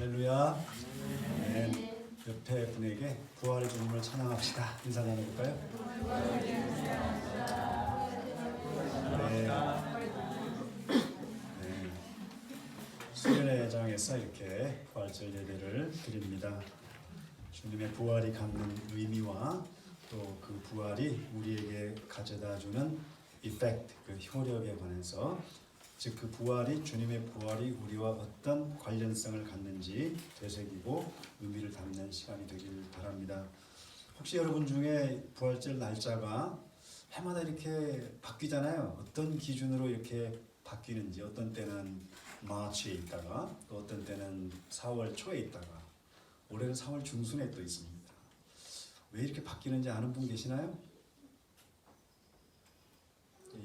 할렐루야. 네. 옆에 분에게 부활의 주님을 찬양합시다. 인사 나눠볼까요? 네. 네. 수련회장에서 이렇게 부활절 예배를 드립니다. 주님의 부활이 갖는 의미와 또 그 부활이 우리에게 가져다주는 이펙트, 그 효력에 관해서 즉 그 부활이 주님의 부활이 우리와 어떤 관련성을 갖는지 되새기고 의미를 담는 시간이 되길 바랍니다. 혹시 여러분 중에 부활절 날짜가 해마다 이렇게 바뀌잖아요. 어떤 기준으로 이렇게 바뀌는지 어떤 때는 마치에 있다가 또 어떤 때는 4월 초에 있다가 올해는 4월 중순에 또 있습니다. 왜 이렇게 바뀌는지 아는 분 계시나요?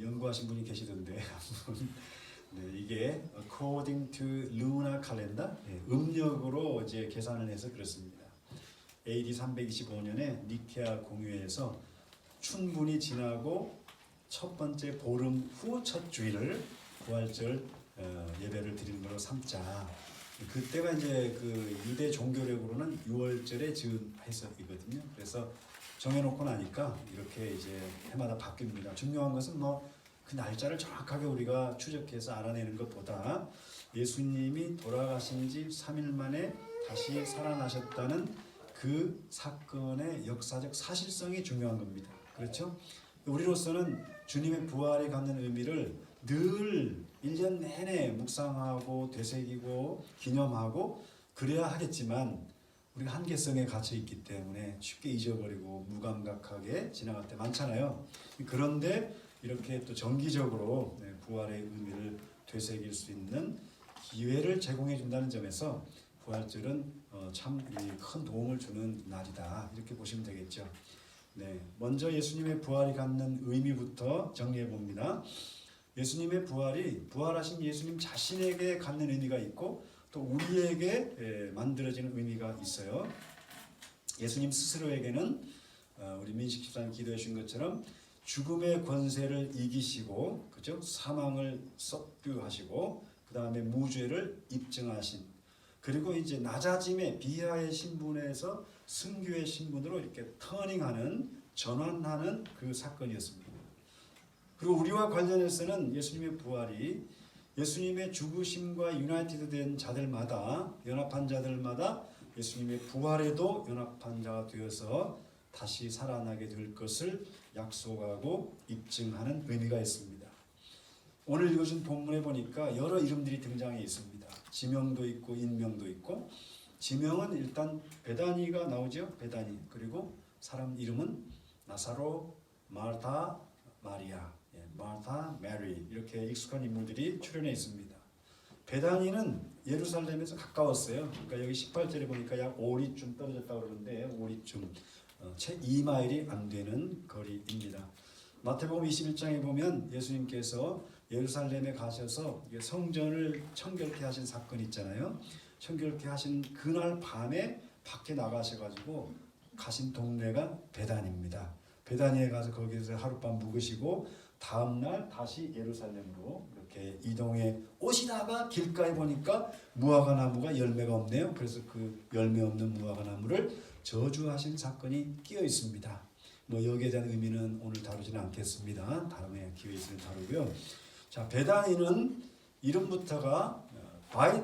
연구하신 분이 계시던데 네, 이게 according to lunar calendar 네, 음력으로 이제 계산을 해서 그렇습니다. AD 325년에 니케아 공유에서 춘분이 지나고 첫 번째 보름 후 첫 주일을 부활절 어, 예배를 드리는 걸로 삼자. 그때가 이제 그 유대 종교력으로는 6월절에 지은 해석이거든요. 그래서 정해놓고 나니까 이렇게 이제 해마다 바뀝니다. 중요한 것은 뭐 그 날짜를 정확하게 우리가 추적해서 알아내는 것보다 예수님이 돌아가신 지 3일 만에 다시 살아나셨다는 그 사건의 역사적 사실성이 중요한 겁니다. 그렇죠? 우리로서는 주님의 부활에 갖는 의미를 늘 1년 내내 묵상하고 되새기고 기념하고 그래야 하겠지만 우리가 한계성에 갇혀 있기 때문에 쉽게 잊어버리고 무감각하게 지나갈 때 많잖아요. 그런데 이렇게 또 정기적으로 네, 부활의 의미를 되새길 수 있는 기회를 제공해 준다는 점에서 부활절은 어, 참큰 도움을 주는 날이다 이렇게 보시면 되겠죠. 네, 먼저 예수님의 부활이 갖는 의미부터 정리해 봅니다. 예수님의 부활이 부활하신 예수님 자신에게 갖는 의미가 있고 또 우리에게 예, 만들어지는 의미가 있어요. 예수님 스스로에게는 어, 우리 민식 집사님 기도해 주신 것처럼 죽음의 권세를 이기시고 그죠? 사망을 석뷰하시고 그 다음에 무죄를 입증하신 그리고 이제 낮아짐의 비하의 신분에서 승규의 신분으로 이렇게 터닝하는 전환하는 그 사건이었습니다. 그리고 우리와 관련해서는 예수님의 부활이 예수님의 죽으심과 유나이티드 된 자들마다 연합한 자들마다 예수님의 부활에도 연합한 자가 되어서 다시 살아나게 될 것을 약속하고 입증하는 의미가 있습니다. 오늘 읽어준 본문에 보니까 여러 이름들이 등장해 있습니다. 지명도 있고 인명도 있고 지명은 일단 베다니가 나오죠. 베다니 그리고 사람 이름은 나사로, 마르타, 마리아, 예, 마르타, 메리 이렇게 익숙한 인물들이 출연해 있습니다. 베다니는 예루살렘에서 가까웠어요. 그러니까 여기 18절에 보니까 약 5리쯤 떨어졌다고 그러는데 5리쯤 어, 채 2마일이 안 되는 거리입니다. 마태복음 21장에 보면 예수님께서 예루살렘에 가셔서 성전을 청결케 하신 사건이 있잖아요. 청결케 하신 그날 밤에 밖에 나가셔가지고 가신 동네가 베단입니다. 베다니에 가서 거기서 하룻밤 묵으시고 다음 날 다시 예루살렘으로 이렇게 이동해 오시다가 길가에 보니까 무화과 나무가 열매가 없네요. 그래서 그 열매 없는 무화과 나무를 저주하신 사건이 끼어 있습니다. 뭐 여기에 대한 의미는 오늘 다루지는 않겠습니다. 다음에 기회 있으면 다루고요. 자 베다니는 이름부터가 어, 바이트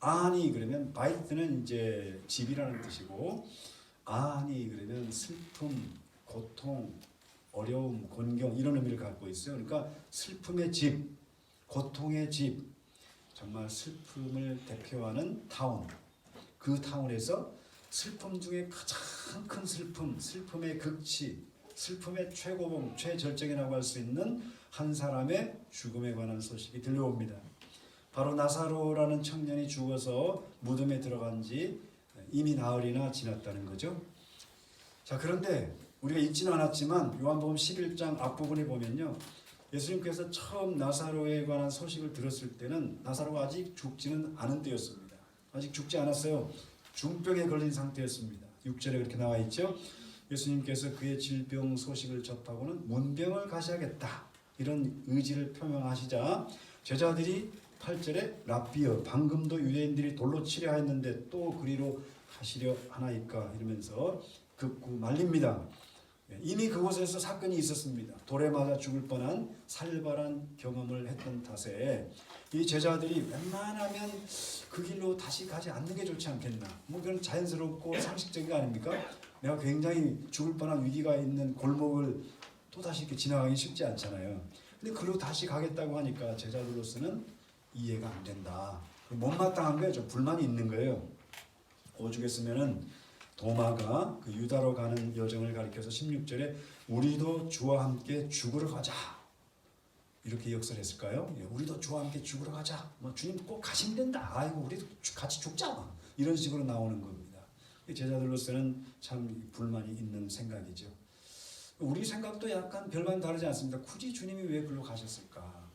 아니 그러면 바이트는 이제 집이라는 뜻이고 아니 그러면 슬픔, 고통, 어려움, 곤경 이런 의미를 갖고 있어요. 그러니까 슬픔의 집, 고통의 집, 정말 슬픔을 대표하는 타운. 그 타운에서 슬픔 중에 가장 큰 슬픔, 슬픔의 극치, 슬픔의 최고봉, 최절정이라고 할 수 있는 한 사람의 죽음에 관한 소식이 들려옵니다. 바로 나사로라는 청년이 죽어서 무덤에 들어간 지 이미 나흘이나 지났다는 거죠. 자, 그런데 우리가 읽지는 않았지만 요한복음 11장 앞부분에 보면요. 예수님께서 처음 나사로에 관한 소식을 들었을 때는 나사로가 아직 죽지는 않은 때였습니다. 아직 죽지 않았어요. 중병에 걸린 상태였습니다. 6절에 그렇게 나와 있죠. 예수님께서 그의 질병 소식을 접하고는 문병을 가셔야겠다. 이런 의지를 표명하시자 제자들이 8절에 라비어 방금도 유대인들이 돌로 치려 했는데 또 그리로 가시려 하나이까 이러면서 극구 말립니다. 예, 이미 그곳에서 사건이 있었습니다. 돌에 맞아 죽을 뻔한 살벌한 경험을 했던 탓에 이 제자들이 웬만하면 그 길로 다시 가지 않는 게 좋지 않겠나. 뭐 그런 자연스럽고 상식적인 거 아닙니까? 내가 굉장히 죽을 뻔한 위기가 있는 골목을 또 다시 이렇게 지나가기 쉽지 않잖아요. 근데 그로 다시 가겠다고 하니까 제자들로서는 이해가 안 된다. 못마땅한 거예요. 좀 불만이 있는 거예요. 오죽 했으면은 도마가 그 유다로 가는 여정을 가리켜서 16절에 우리도 주와 함께 죽으러 가자. 이렇게 역설 했을까요? 예, 우리도 주와 함께 죽으러 가자. 뭐 주님 꼭 가시면 된다. 아이고 우리도 주- 같이 죽자. 뭐. 이런 식으로 나오는 겁니다. 이 제자들로서는 참 불만이 있는 생각이죠. 우리 생각도 약간 별반 다르지 않습니다. 굳이 주님이 왜 글로 가셨을까?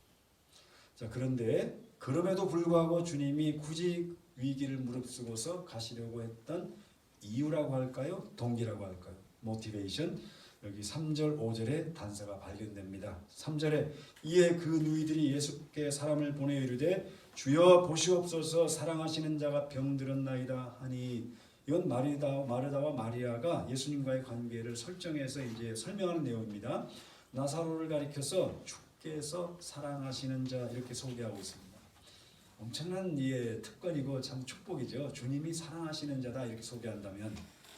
자 그런데 그럼에도 불구하고 주님이 굳이 위기를 무릅쓰고서 가시려고 했던 이유라고 할까요? 동기라고 할까요? 모티베이션 여기 3절 5절에 단서가 발견됩니다. 3절에 이에 그 누이들이 예수께 사람을 보내 이르되 주여 보시옵소서 사랑하시는 자가 병들었나이다 하니 이건 마리다 마르다와 마리아가 예수님과의 관계를 설정해서 이제 설명하는 내용입니다. 나사로를 가리켜서 주께서 사랑하시는 자 이렇게 소개하고 있습니다. 엄청난 예, 특권이고 참 축복이죠. 주님이 사랑하시는 자다 이렇게 소개한다면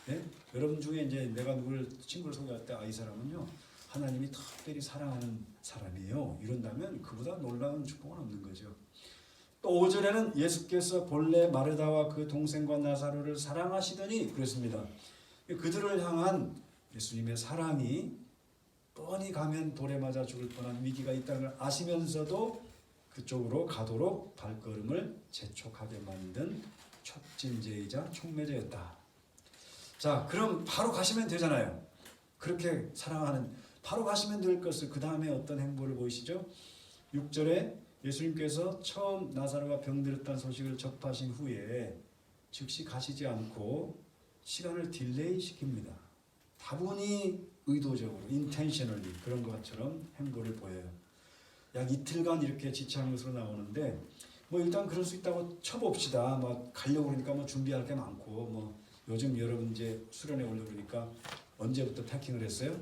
예? 여러분 중에 이제 내가 누구를 친구를 소개할 때 아 이 사람은요 하나님이 특별히 사랑하는 사람이에요. 이런다면 그보다 놀라운 축복은 없는 거죠. 또 5절에는 예수께서 본래 마르다와 그 동생과 나사로를 사랑하시더니 그랬습니다. 그들을 향한 예수님의 사랑이 뻔히 가면 돌에 맞아 죽을 뻔한 위기가 있다는 걸 아시면서도 그쪽으로 가도록 발걸음을 재촉하게 만든 촉진제이자 촉매제였다. 자, 그럼 바로 가시면 되잖아요. 그렇게 사랑하는 바로 가시면 될 것을 그 다음에 어떤 행보를 보이시죠? 6절에 예수님께서 처음 나사로가 병들었다는 소식을 접하신 후에 즉시 가시지 않고 시간을 딜레이 시킵니다. 다분히 의도적으로, intentionally 그런 것처럼 행보를 보여요. 약 이틀간 이렇게 지체한 것으로 나오는데 뭐 일단 그럴 수 있다고 쳐봅시다. 뭐 가려고 그러니까 뭐 준비할 게 많고 뭐 요즘 여러분 이제 수련회 올려 그러니까 언제부터 패킹을 했어요?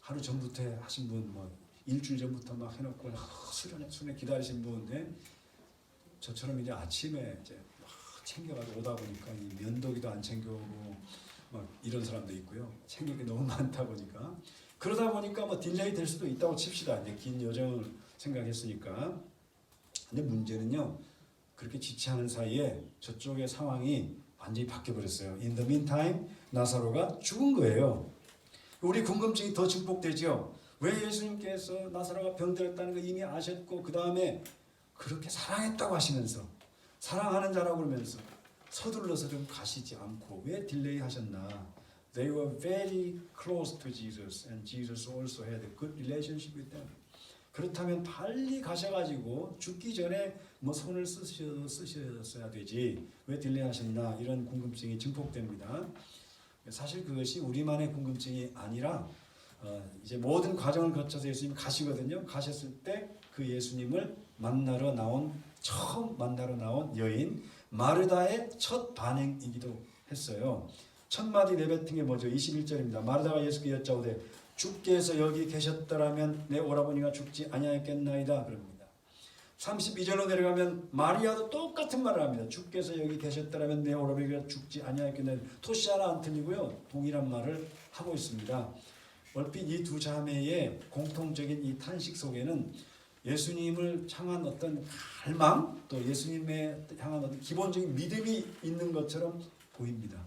하루 전부터 하신 분 뭐 일주일 전부터 막 해놓고 아, 수련회 수련회 기다리신 분 네? 저처럼 이제 아침에 이제 막 챙겨가지고 오다 보니까 이 면도기도 안 챙겨오고 막 이런 사람도 있고요. 챙길 게 너무 많다 보니까 그러다 보니까 뭐 딜레이 될 수도 있다고 칩시다. 이제 긴 여정을 생각했으니까. 근데 문제는요. 그렇게 지체하는 사이에 저쪽의 상황이 완전히 바뀌어 버렸어요. In the meantime 나사로가 죽은 거예요. 우리 궁금증이 더 증폭되죠. 왜 예수님께서 나사로가 병들었다는 거 이미 아셨고 그 다음에 그렇게 사랑했다고 하시면서 사랑하는 자라고 그러면서 서둘러서 좀 가시지 않고 왜 딜레이 하셨나? They were very close to Jesus and Jesus also had a good relationship with them. 그렇다면 빨리 가셔가지고 죽기 전에 뭐 손을 쓰셔, 쓰셨어야 되지 왜 딜레이 하셨나 이런 궁금증이 증폭됩니다. 사실 그것이 우리만의 궁금증이 아니라 어, 이제 모든 과정을 거쳐서 예수님 가시거든요. 가셨을 때 그 예수님을 만나러 나온 처음 만나러 나온 여인 마르다의 첫 반응이기도 했어요. 첫 마디 내뱉은 게 뭐죠? 21절입니다. 마르다가 예수께 여짜오되 주께서 여기 계셨더라면 내 오라버니가 죽지 아니하였겠나이다 그럽니다. 32절로 내려가면 마리아도 똑같은 말을 합니다. 주께서 여기 계셨더라면 내 오라버니가 죽지 아니하였겠나이다. 토시 하나 안 틀리고요. 동일한 말을 하고 있습니다. 얼핏 이 두 자매의 공통적인 이 탄식 속에는 예수님을 향한 어떤 갈망 또 예수님에 향한 어떤 기본적인 믿음이 있는 것처럼 보입니다.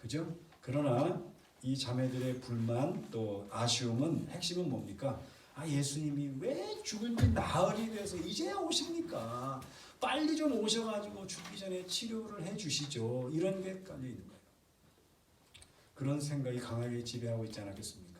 그죠? 그러나 이 자매들의 불만 또 아쉬움은 핵심은 뭡니까? 아 예수님이 왜 죽을 때 나흘이 돼서 이제야 오십니까? 빨리 좀 오셔가지고 죽기 전에 치료를 해주시죠. 이런 게 깔려 있는 거예요. 그런 생각이 강하게 지배하고 있지 않았겠습니까?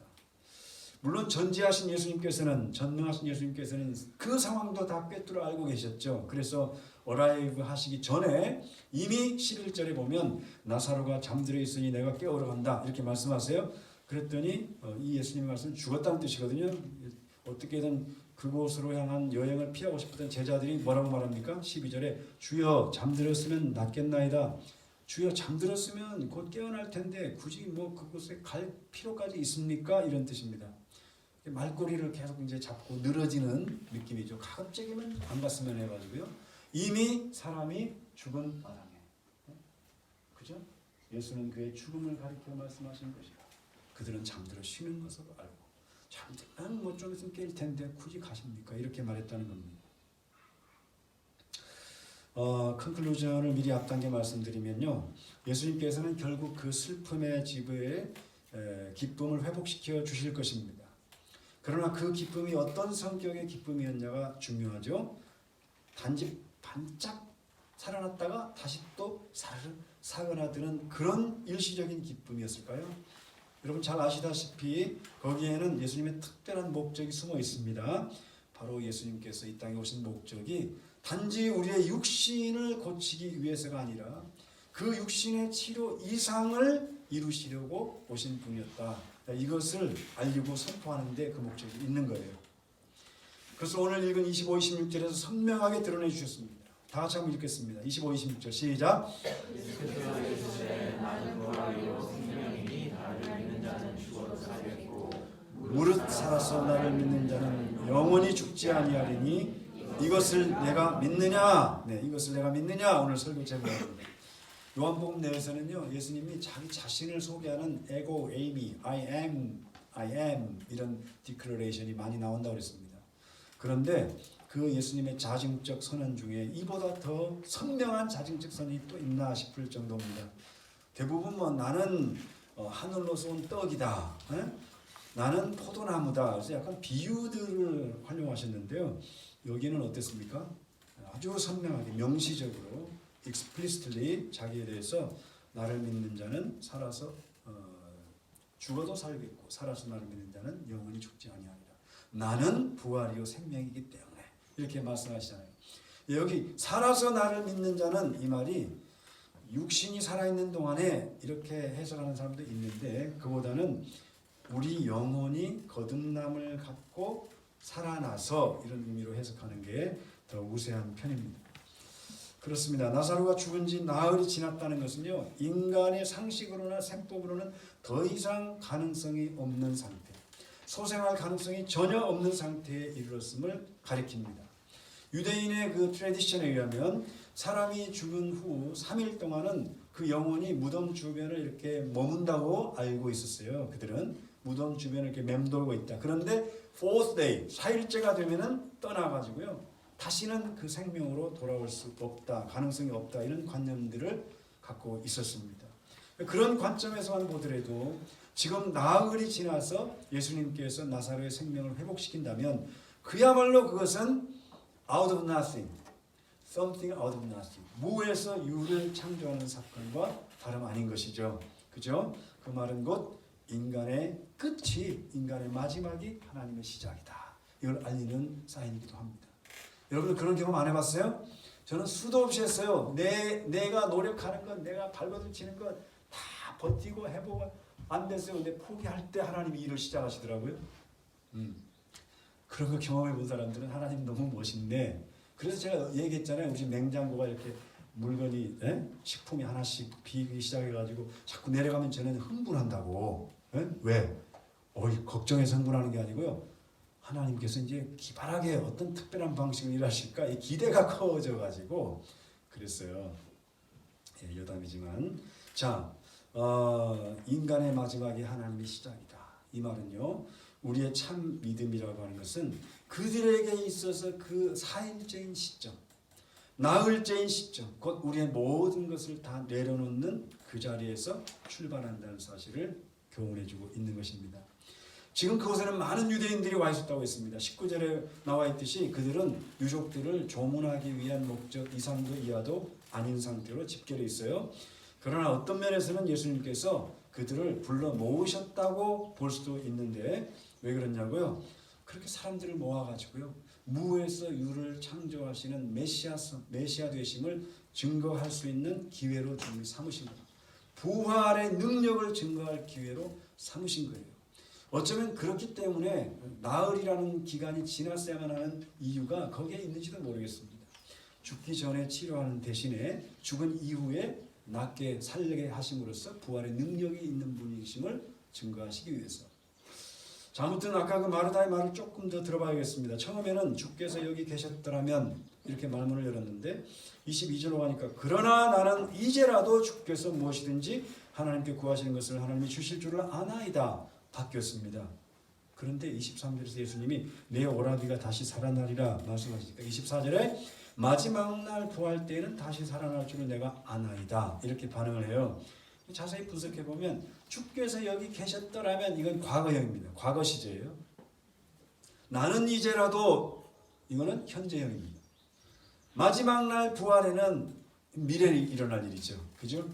물론 전지하신 예수님께서는 전능하신 예수님께서는 그 상황도 다 꿰뚫어 알고 계셨죠. 그래서 어라이브 하시기 전에 이미 11절에 보면 나사로가 잠들어 있으니 내가 깨우러 간다 이렇게 말씀하세요. 그랬더니 어, 이 예수님 말씀 죽었다는 뜻이거든요. 어떻게든 그곳으로 향한 여행을 피하고 싶었던 제자들이 뭐라고 말합니까? 12절에 주여 잠들었으면 낫겠나이다. 주여 잠들었으면 곧 깨어날 텐데 굳이 뭐 그곳에 갈 필요까지 있습니까? 이런 뜻입니다. 말꼬리를 계속 이제 잡고 늘어지는 느낌이죠. 가급적이면 안 갔으면 해가지고요. 이미 사람이 죽은 마당에, 그죠? 예수는 그의 죽음을 가리켜 말씀하신 것이다. 그들은 잠들어 쉬는 것으로 알고 잠들면 뭐좀 있으면 깰 텐데 굳이 가십니까? 이렇게 말했다는 겁니다. 어, 컨클루전을 미리 앞당겨 말씀드리면요. 예수님께서는 결국 그 슬픔의 집에 에, 기쁨을 회복시켜 주실 것입니다. 그러나 그 기쁨이 어떤 성격의 기쁨이었냐가 중요하죠. 단지 반짝 살아났다가 다시 또 사그라드는 그런 일시적인 기쁨이었을까요? 여러분 잘 아시다시피 거기에는 예수님의 특별한 목적이 숨어 있습니다. 바로 예수님께서 이 땅에 오신 목적이 단지 우리의 육신을 고치기 위해서가 아니라 그 육신의 치료 이상을 이루시려고 오신 분이었다. 이것을 알리고 선포하는데 그 목적이 있는 거예요. 그래서 오늘 읽은 25, 26절에서 선명하게 드러내 주셨습니다. 다 같이 한번 읽겠습니다. 25, 26절 시작. 무릇 살아서 나를 믿는 자는 영원히 죽지 아니하리니 이것을 내가 믿느냐? 네, 이것을 내가 믿느냐? 오늘 설교 제목입니다. 요한복음 내에서는요, 예수님이 자기 자신을 소개하는 에고, 에이미, I am, I am 이런 디클레레이션이 많이 나온다고 그랬습니다. 그런데 그 예수님의 자증적 선언 중에 이보다 더 선명한 자증적 선이 또 있나 싶을 정도입니다. 대부분 뭐 나는 어, 하늘로서 온 떡이다. 에? 나는 포도나무다. 그래서 약간 비유들을 활용하셨는데요. 여기는 어땠습니까? 아주 선명하게 명시적으로 explicitly 자기에 대해서 나를 믿는 자는 살아서 어, 죽어도 살겠고 살아서 나를 믿는 자는 영원히 죽지 아니하리라. 나는 부활이요 생명이기 때문에 이렇게 말씀하시잖아요. 여기 살아서 나를 믿는 자는 이 말이 육신이 살아있는 동안에 이렇게 해석하는 사람도 있는데 그보다는 우리 영혼이 거듭남을 갖고 살아나서 이런 의미로 해석하는 게 더 우세한 편입니다. 그렇습니다. 나사로가 죽은 지 나흘이 지났다는 것은요. 인간의 상식으로나 생법으로는 더 이상 가능성이 없는 상태. 소생할 가능성이 전혀 없는 상태에 이르렀음을 가리킵니다. 유대인의 그 트레디션에 의하면 사람이 죽은 후 3일 동안은 그 영혼이 무덤 주변을 이렇게 머문다고 알고 있었어요. 그들은 무덤 주변을 이렇게 맴돌고 있다. 그런데 fourth day, 4일째가 되면은 떠나가지고요. 다시는 그 생명으로 돌아올 수 없다. 가능성이 없다. 이런 관념들을 갖고 있었습니다. 그런 관점에서만 보더라도 지금 나흘이 지나서 예수님께서 나사로의 생명을 회복시킨다면 그야말로 그것은 out of nothing, something out of nothing. 무에서 유를 창조하는 사건과 다름 아닌 것이죠. 그죠? 그 말은 곧 인간의 끝이 인간의 마지막이 하나님의 시작이다. 이걸 알리는 사인이기도 합니다. 여러분 그런 경험 안 해봤어요? 저는 수도 없이 했어요. 내 내가 노력하는 것, 내가 발버둥 치는 것 다 버티고 해보고 안 됐어요. 근데 포기할 때 하나님이 일을 시작하시더라고요. 음. 그런 거 경험해 본 사람들은 하나님 너무 멋있네. 그래서 제가 얘기했잖아요. 우리 집 냉장고가 이렇게 물건이 에? 식품이 하나씩 비기 시작해가지고 자꾸 내려가면 저는 흥분한다고. 에? 왜? 어이 걱정해서 흥분하는 게 아니고요. 하나님께서 이제 기발하게 어떤 특별한 방식으로 일하실까 이 기대가 커져 가지고 그랬어요. 예, 여담이지만 자 어, 인간의 마지막이 하나님의 시작이다. 이 말은요 우리의 참 믿음이라고 하는 것은 그들에게 있어서 그 사일째인 시점, 나흘째인 시점, 곧 우리의 모든 것을 다 내려놓는 그 자리에서 출발한다는 사실을 교훈해주고 있는 것입니다. 지금 그곳에는 많은 유대인들이 와 있었다고 했습니다. 19절에 나와 있듯이 그들은 유족들을 조문하기 위한 목적 이상도 이하도 아닌 상태로 집결해 있어요. 그러나 어떤 면에서는 예수님께서 그들을 불러 모으셨다고 볼 수도 있는데 왜 그러냐고요? 그렇게 사람들을 모아가지고요 무에서 유를 창조하시는 메시아 메시아 되심을 증거할 수 있는 기회로 주님이 삼으신 겁니다. 부활의 능력을 증거할 기회로 삼으신 거예요. 어쩌면 그렇기 때문에 나흘이라는 기간이 지났어야만 하는 이유가 거기에 있는지도 모르겠습니다. 죽기 전에 치료하는 대신에 죽은 이후에 낫게 살게 하심으로써 부활의 능력이 있는 분이심을 증거하시기 위해서. 자, 아무튼 아까 그 마르다의 말을 조금 더 들어봐야겠습니다. 처음에는 주께서 여기 계셨더라면 이렇게 말문을 열었는데 22절로 가니까 그러나 나는 이제라도 주께서 무엇이든지 하나님께 구하시는 것을 하나님이 주실 줄을 아나이다 바뀌었습니다. 그런데 23절에서 예수님이 내 오라비가 다시 살아나리라 말씀하시니까 24절에 마지막 날 부활 때에는 다시 살아날 줄을 내가 아나이다 이렇게 반응을 해요. 자세히 분석해 보면 주께서 여기 계셨더라면 이건 과거형입니다. 과거 시제예요. 나는 이제라도 이거는 현재형입니다. 마지막 날 부활에는 미래에 일어날 일이죠. 그죠?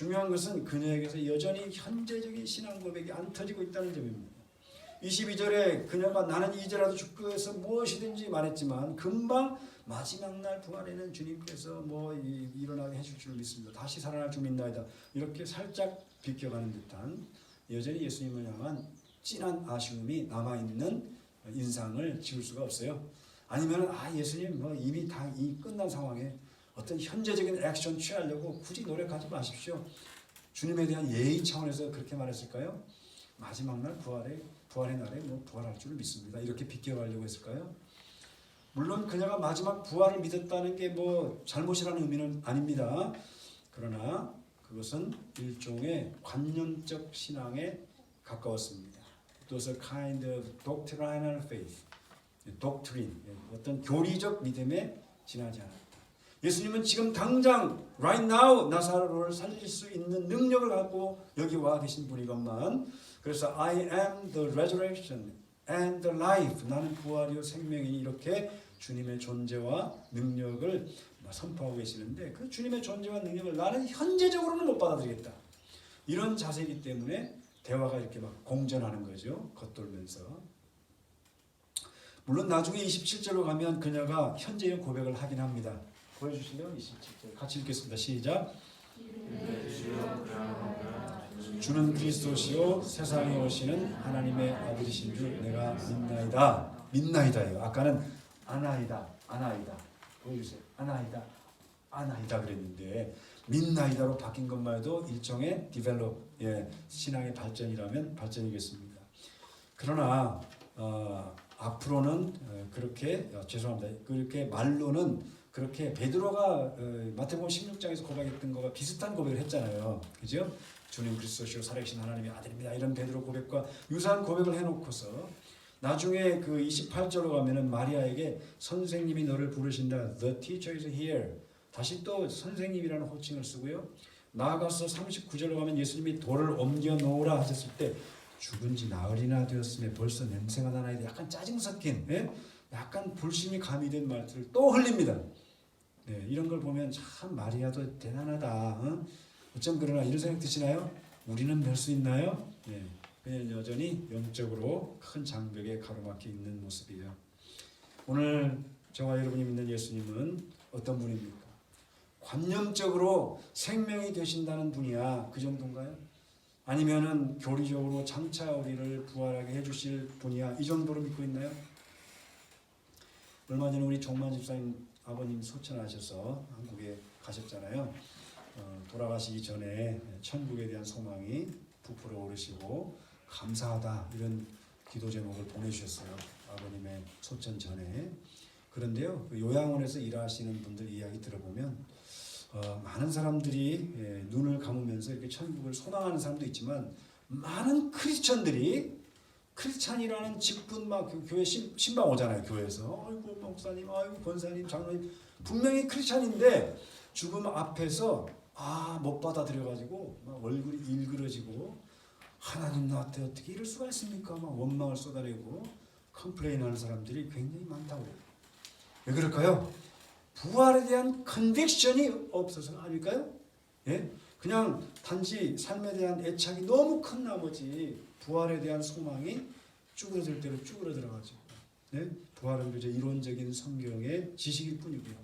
중요한 것은 그녀에게서 여전히 현재적인 신앙 고백이 안 터지고 있다는 점입니다. 22절에 그녀가 나는 이제라도 주께서 무엇이든지 말했지만 금방 마지막 날 부활에는 주님께서 뭐 이- 일어나게 해줄 줄 믿습니다. 다시 살아날 줄 믿나이다. 이렇게 살짝 비껴가는 듯한 여전히 예수님을 향한 진한 아쉬움이 남아 있는 인상을 지울 수가 없어요. 아니면 아 예수님 뭐 이미 다 이 끝난 상황에 어떤 현재적인 액션 취하려고 굳이 노력하지 마십시오. 주님에 대한 예의 차원에서 그렇게 말했을까요? 마지막 날 부활의 부활의 날에 뭐 부활할 줄 믿습니다. 이렇게 비껴가려고 했을까요? 물론 그녀가 마지막 부활을 믿었다는 게 뭐 잘못이라는 의미는 아닙니다. 그러나 그것은 일종의 관념적 신앙에 가까웠습니다. It was a kind of doctrinal faith. doctrine, 어떤 교리적 믿음에 지나지 않았다. 예수님은 지금 당장 right now 나사로를 살릴 수 있는 능력을 갖고 여기 와 계신 분이건만 그래서 I am the resurrection and the life. 나는 부활이요 생명이니 이렇게 주님의 존재와 능력을 선포하고 계시는데 그 주님의 존재와 능력을 나는 현재적으로는 못 받아들이겠다. 이런 자세이기 때문에 대화가 이렇게 막 공전하는 거죠. 겉돌면서. 물론 나중에 27절로 가면 그녀가 현재의 고백을 하긴 합니다 보여주실래요? 27절 같이 읽겠습니다 시작 주는 그리스도시요 세상에 오시는 하나님의 아들이신 줄 내가 믿나이다. 믿나이다예요. 아까는 아나이다, 아나이다. 보여주세요. 아나이다, 아나이다 그랬는데 믿나이다로 바뀐 것만 해도 일종의 디벨롭, 예, 신앙의 발전이라면 발전이겠습니다. 그러나 어, 앞으로는 어, 그렇게 어, 죄송합니다. 그렇게 말로는 그렇게 베드로가 어, 마태복음 16장에서 고백했던 거가 비슷한 고백을 했잖아요. 그죠? 주님 그리스도시요 살아계신 하나님의 아들입니다. 이런 베드로 고백과 유사한 고백을 해놓고서 나중에 그 28절로 가면은 마리아에게 선생님이 너를 부르신다. The teacher is here. 다시 또 선생님이라는 호칭을 쓰고요. 나아가서 39절로 가면 예수님이 돌을 옮겨 놓으라 하셨을 때 죽은 지 나흘이나 되었음에 벌써 냄새가 나나이다. 약간 짜증 섞인, 예? 약간 불신이 가미된 말들을 또 흘립니다. 네, 이런 걸 보면 참 마리아도 대단하다. 어? 어쩜 그러나 이런 생각 드시나요? 우리는 될 수 있나요? 네, 그냥 여전히 영적으로 큰 장벽에 가로막혀 있는 모습이에요. 오늘 저와 여러분이 믿는 예수님은 어떤 분입니까? 관념적으로 생명이 되신다는 분이야. 그 정도인가요? 아니면은 교리적으로 장차 우리를 부활하게 해주실 분이야. 이 정도로 믿고 있나요? 얼마 전에 우리 종만 집사님 아버님 소천하셔서 한국에 가셨잖아요. 어, 돌아가시기 전에 천국에 대한 소망이 부풀어 오르시고 감사하다 이런 기도 제목을 보내주셨어요. 아버님의 소천 전에. 그런데요, 그 요양원에서 일하시는 분들 이야기 들어보면 어, 많은 사람들이 예, 눈을 감으면서 이렇게 천국을 소망하는 사람도 있지만 많은 크리스천들이 크리스찬이라는 직분 막그 교회 신, 신방 오잖아요 교회에서 아이고 목사님 아이고 권사님 장로님 분명히 크리스찬인데 죽음 앞에서 아 못 받아들여 가지고 막 얼굴이 일그러지고 하나님 나한테 어떻게 이럴 수가 있습니까 막 원망을 쏟아내고 컴플레인하는 사람들이 굉장히 많다고 그래요. 왜 그럴까요? 부활에 대한 컨빅션이 없어서 아닐까요? 예? 그냥 단지 삶에 대한 애착이 너무 큰 나머지 부활에 대한 소망이 쭈그러들 대로 쭈그러들어가지고 네? 부활은 그저 이론적인 성경의 지식일 뿐이고요.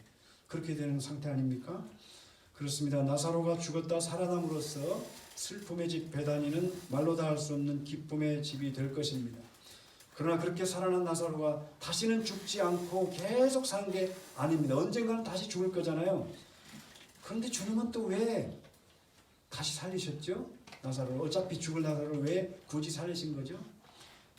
그렇게 되는 상태 아닙니까? 그렇습니다. 나사로가 죽었다 살아남으로써 슬픔의 집 베다니는 말로 다 할 수 없는 기쁨의 집이 될 것입니다. 그러나 그렇게 살아난 나사로가 다시는 죽지 않고 계속 사는 게 아닙니다. 언젠가는 다시 죽을 거잖아요. 그런데 주님은 또 왜 다시 살리셨죠? 나사로 어차피 죽을 나사로를 왜 굳이 살리신 거죠?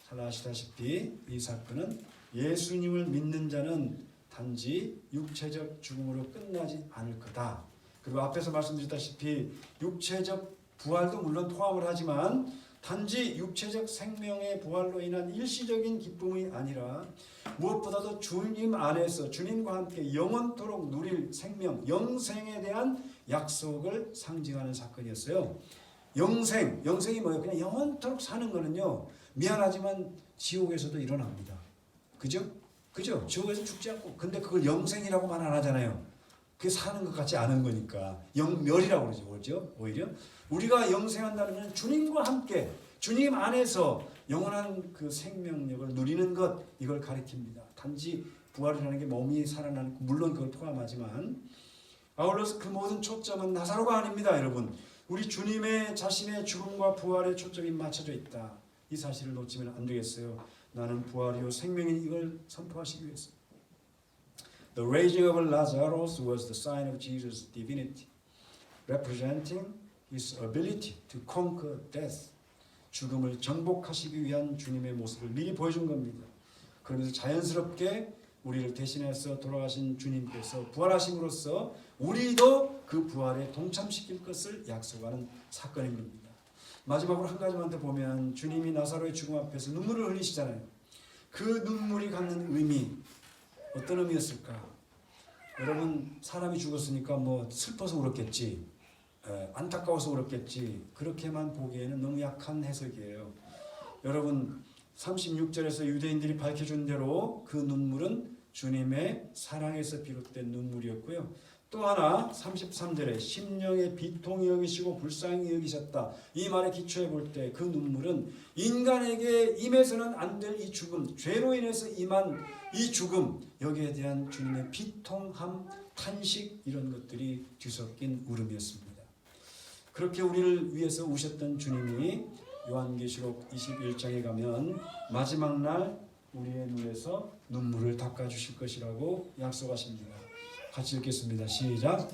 잘 아시다시피 이 사건은 예수님을 믿는 자는 단지 육체적 죽음으로 끝나지 않을 거다. 그리고 앞에서 말씀드렸다시피 육체적 부활도 물론 포함을 하지만 단지 육체적 생명의 부활로 인한 일시적인 기쁨이 아니라 무엇보다도 주님 안에서 주님과 함께 영원토록 누릴 생명, 영생에 대한 약속을 상징하는 사건이었어요. 영생, 영생이 뭐예요? 그냥 영원토록 사는 거는요. 미안하지만 지옥에서도 일어납니다. 그죠? 그죠? 지옥에서 죽지 않고. 근데 그걸 영생이라고 말안 하잖아요. 그게 사는 것 같지 않은 거니까 영멸이라고 그러죠. 그렇죠? 오히려 우리가 영생한다는 건 주님과 함께 주님 안에서 영원한 그 생명력을 누리는 것 이걸 가리킵니다. 단지 부활이라는 게 몸이 살아나는 물론 그걸 포함하지만 아울러서 그 모든 초점은 나사로가 아닙니다, 여러분. 우리 주님의 자신의 죽음과 부활의 초점이 맞춰져 있다. 이 사실을 놓치면 안 되겠어요. 나는 부활이요 생명인 이걸 선포하시기 위해서. The raising of Lazarus was the sign of Jesus' divinity, representing his ability to conquer death. 죽음을 정복하시기 위한 주님의 모습을 미리 보여준 겁니다. 그러면서 자연스럽게 우리를 대신해서 돌아가신 주님께서 부활하심으로써 우리도 그 부활에 동참시킬 것을 약속하는 사건인 겁니다. 마지막으로 한 가지만 더 보면 주님이 나사로의 죽음 앞에서 눈물을 흘리시잖아요. 그 눈물이 갖는 의미 어떤 의미였을까? 여러분 사람이 죽었으니까 뭐 슬퍼서 울었겠지, 에, 안타까워서 울었겠지 그렇게만 보기에는 너무 약한 해석이에요. 여러분 36절에서 유대인들이 밝혀준 대로 그 눈물은 주님의 사랑에서 비롯된 눈물이었고요. 또 하나 33절에 심령의 비통이 여기시고 불쌍히 여기셨다. 이 말에 기초해 볼 때 그 눈물은 인간에게 임해서는 안 될 이 죽음, 죄로 인해서 임한 이 죽음 여기에 대한 주님의 비통함, 탄식 이런 것들이 뒤섞인 울음이었습니다. 그렇게 우리를 위해서 우셨던 주님이 요한계시록 21장에 가면 마지막 날 우리의 눈에서 눈물을 닦아 주실 것이라고 약속하십니다. 같이 읽겠습니다. 시작.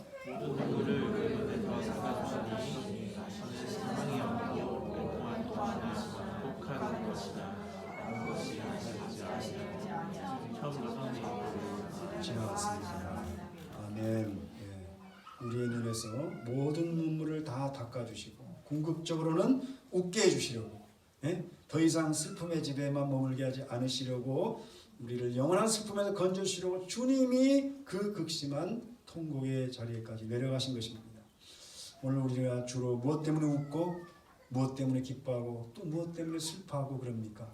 아멘. 예. 우리의 눈에서 모든 눈물을 다 닦아주시고 궁극적으로는 웃게 해주시려고 예? 더 이상 슬픔의 집에만 머물게 하지 않으시려고 우리를 영원한 슬픔에서 건져주시려고 주님이 그 극심한 통곡의 자리에까지 내려가신 것입니다. 오늘 우리가 주로 무엇 때문에 웃고 무엇 때문에 기뻐하고 또 무엇 때문에 슬퍼하고 그럽니까?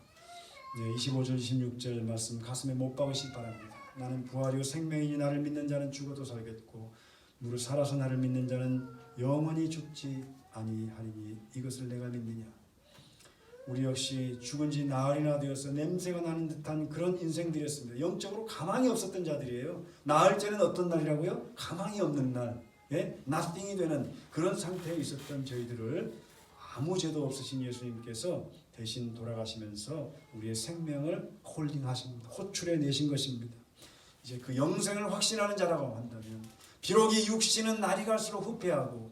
네, 25절 26절 말씀 가슴에 못 박으시기 바랍니다. 나는 부활이요 생명이니 나를 믿는 자는 죽어도 살겠고 무릇 살아서 나를 믿는 자는 영원히 죽지 아니하리니 이것을 내가 믿느냐 우리 역시 죽은 지 나흘이나 되어서 냄새가 나는 듯한 그런 인생들이었습니다. 영적으로 가망이 없었던 자들이에요. 나흘째는 어떤 날이라고요? 가망이 없는 날, 예? nothing이 되는 그런 상태에 있었던 저희들을 아무 죄도 없으신 예수님께서 대신 돌아가시면서 우리의 생명을 홀딩하신 호출해 내신 것입니다. 이제 그 영생을 확신하는 자라고 한다면 비록 이 육신은 날이 갈수록 후패하고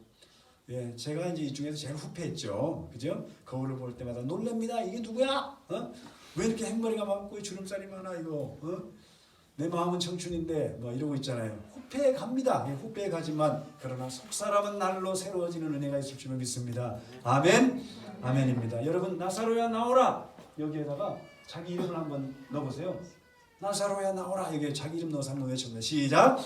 예, 제가 이제 이 중에서 제일 후패했죠. 그죠? 거울을 볼 때마다 놀랍니다. 이게 누구야? 어? 왜 이렇게 행머리가 많고 주름살이 많아 이거? 어? 내 마음은 청춘인데 뭐 이러고 있잖아요. 후패에 갑니다. 예, 후패에 가지만 그러나 속 사람은 날로 새로워지는 은혜가 있을 줄을 믿습니다. 아멘. 아멘입니다. 여러분 나사로야 나오라 여기에다가 자기 이름을 한번 넣어보세요. 나사로야 나오라 여기에 자기 이름 넣어서 한번 외쳐보세요. 시작.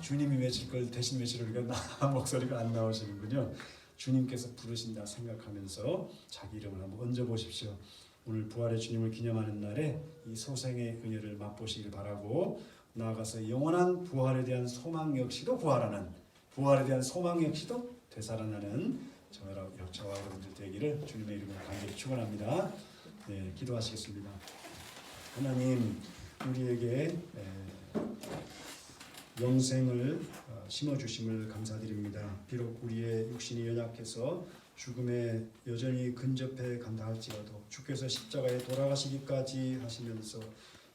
네, 주님이 외칠 걸 대신 외치려니까 나 목소리가 안 나오시는군요. 주님께서 부르신다 생각하면서 자기 이름을 한번 얹어 보십시오. 오늘 부활의 주님을 기념하는 날에 이 소생의 은혜를 맛보시길 바라고 나아가서 영원한 부활에 대한 소망 역시도 부활하는 부활에 대한 소망 역시도 되살아나는 저와 저와 여러분들 되기를 주님의 이름으로 간절히 축원합니다. 네, 기도하시겠습니다. 하나님 우리에게 에, 영생을 어, 심어 주심을 감사드립니다. 비록 우리의 육신이 연약해서 죽음에 여전히 근접해 간다 할지라도 주께서 십자가에 돌아가시기까지 하시면서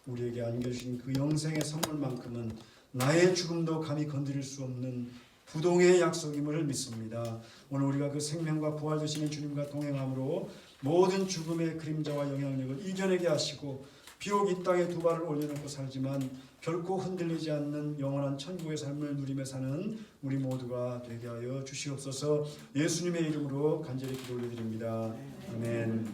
우리에게 안겨주신 그 영생의 선물만큼은 나의 죽음도 감히 건드릴 수 없는 부동의 약속임을 믿습니다. 오늘 우리가 그 생명과 부활 되시는 주님과 동행함으로 모든 죽음의 그림자와 영향력을 이겨내게 하시고 비록 이 땅에 두 발을 올려놓고 살지만 결코 흔들리지 않는 영원한 천국의 삶을 누리며 사는 우리 모두가 되게 하여 주시옵소서 예수님의 이름으로 간절히 기도 올려드립니다. 아멘.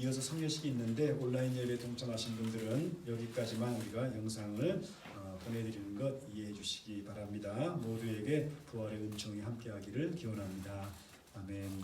이어서 성례식이 있는데 온라인 예배 동참하신 분들은 여기까지만 우리가 영상을 어, 보내드리는 것 이해해 주시기 바랍니다. 모두에게 부활의 은총이 함께하기를 기원합니다. 아멘.